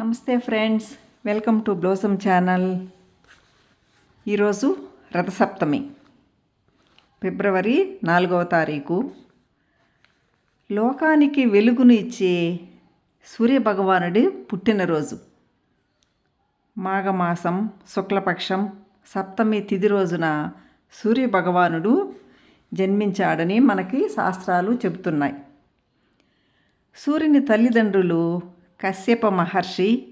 నమస్తే friends welcome to Blossom channel. ఈరోజు రథసప్తమి ఫిబ్రవరి నాలుగవ తారీఖు. లోకానికి వెలుగును ఇచ్చే సూర్యభగవానుడి పుట్టినరోజు. మాఘమాసం శుక్లపక్షం సప్తమి తిథి రోజున సూర్యభగవానుడు జన్మించాడని మనకి శాస్త్రాలు చెబుతున్నాయి. సూర్యుని తల్లిదండ్రులు కశ్యప మహర్షి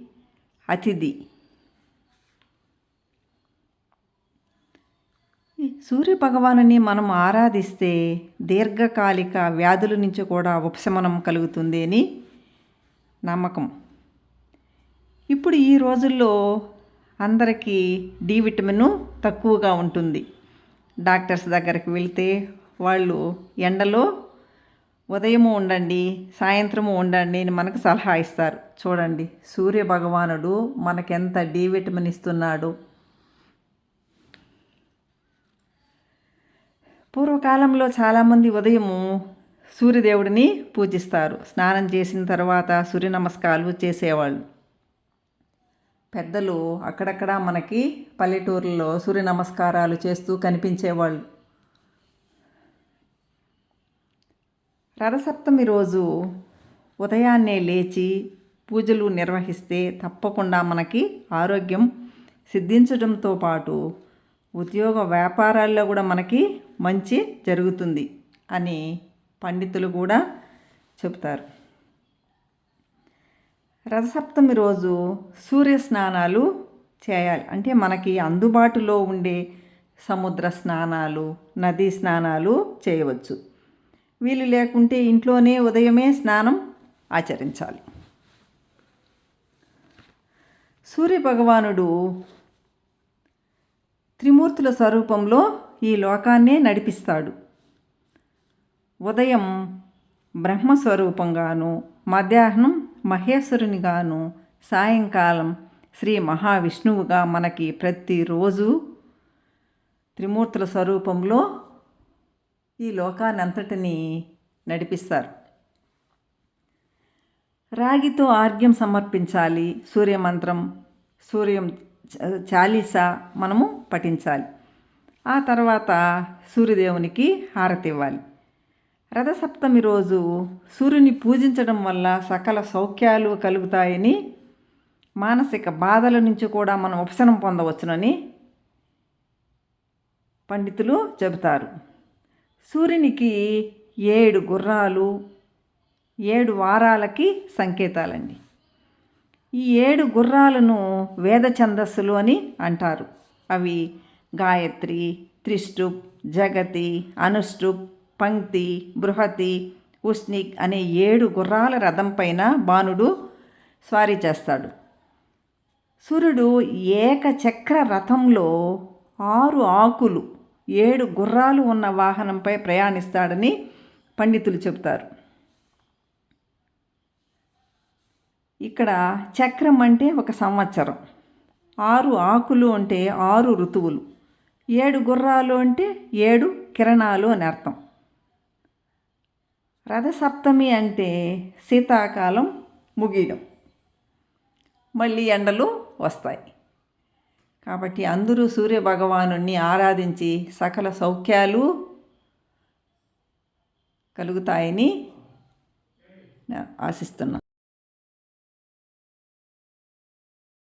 అతిథి. సూర్య భగవానుని మనం ఆరాధిస్తే దీర్ఘకాలిక వ్యాధుల నుంచి కూడా ఉపశమనం కలుగుతుంది అని నమ్మకం. ఇప్పుడు ఈ రోజుల్లో అందరికీ డి విటమిన్ తక్కువగా ఉంటుంది. డాక్టర్స్ దగ్గరికి వెళ్తే వాళ్ళు ఎండలో ఉదయము ఉండండి సాయంత్రము ఉండండి అని మనకు సలహా ఇస్తారు. చూడండి సూర్య భగవానుడు మనకెంత డి విటమిన్ ఇస్తున్నాడు. పూర్వకాలంలో చాలామంది ఉదయము సూర్యదేవుడిని పూజిస్తారు. స్నానం చేసిన తర్వాత సూర్య నమస్కారాలు చేసేవాళ్ళు. పెద్దలు అక్కడక్కడ మనకి పల్లెటూర్లలో సూర్య నమస్కారాలు చేస్తూ కనిపించేవాళ్ళు. రథసప్తమి రోజు ఉదయాన్నే లేచి పూజలు నిర్వహిస్తే తప్పకుండా మనకి ఆరోగ్యం సిద్ధించడంతో పాటు ఉద్యోగ వ్యాపారాల్లో కూడా మనకి మంచి జరుగుతుంది అని పండితులు కూడా చెబుతారు. రథసప్తమి రోజు సూర్య స్నానాలు చేయాలి. అంటే మనకి అందుబాటులో ఉండే సముద్ర స్నానాలు నదీ స్నానాలు చేయవచ్చు. వీలు లేకుంటే ఇంట్లోనే ఉదయమే స్నానం ఆచరించాలి. సూర్యభగవానుడు త్రిమూర్తుల స్వరూపంలో ఈ లోకాన్నే నడిపిస్తాడు. ఉదయం బ్రహ్మస్వరూపంగాను మధ్యాహ్నం మహేశ్వరునిగాను సాయంకాలం శ్రీ మహావిష్ణువుగా మనకి ప్రతిరోజు త్రిమూర్తుల స్వరూపంలో ఈ లోకానంతటిని నడిపిస్తారు. రాగితో ఆర్ఘ్యం సమర్పించాలి సూర్యమంత్రం సూర్యం చాలీస మనము పఠించాలి. ఆ తర్వాత సూర్యదేవునికి హారతి ఇవ్వాలి రథసప్తమి రోజు సూర్యుని పూజించడం వల్ల సకల సౌఖ్యాలు కలుగుతాయని మానసిక బాధల నుంచి కూడా మనం ఉపశనం పొందవచ్చునని పండితులు చెబుతారు. సూర్యునికి ఏడు గుర్రాలు ఏడు వారాలకి సంకేతాలండి. ఈ ఏడు గుర్రాలను వేద ఛందస్సులు అని అంటారు. అవి గాయత్రి త్రిష్టుప్ జగతి అనుష్టుప్ పంక్తి బృహతి ఉష్నిక్ అనే ఏడు గుర్రాల రథం పైన బాణుడు స్వారీ చేస్తాడు. సూర్యుడు ఏకచక్ర రథంలో ఆరు ఆకులు ఏడు గుర్రాలు ఉన్న వాహనంపై ప్రయాణిస్తాడని పండితులు చెబుతారు. ఇక్కడ చక్రం అంటే ఒక సంవత్సరం. ఆరు ఆకులు అంటే ఆరు ఋతువులు. ఏడు గుర్రాలు అంటే ఏడు కిరణాలు అని అర్థం. రథసప్తమి అంటే శీతాకాలం ముగియడం. మళ్ళీ ఎండలు వస్తాయి. కాబట్టి అందరూ సూర్యభగవాను ఆరాధించి సకల సౌఖ్యాలు కలుగుతాయని ఆశిస్తున్నాను.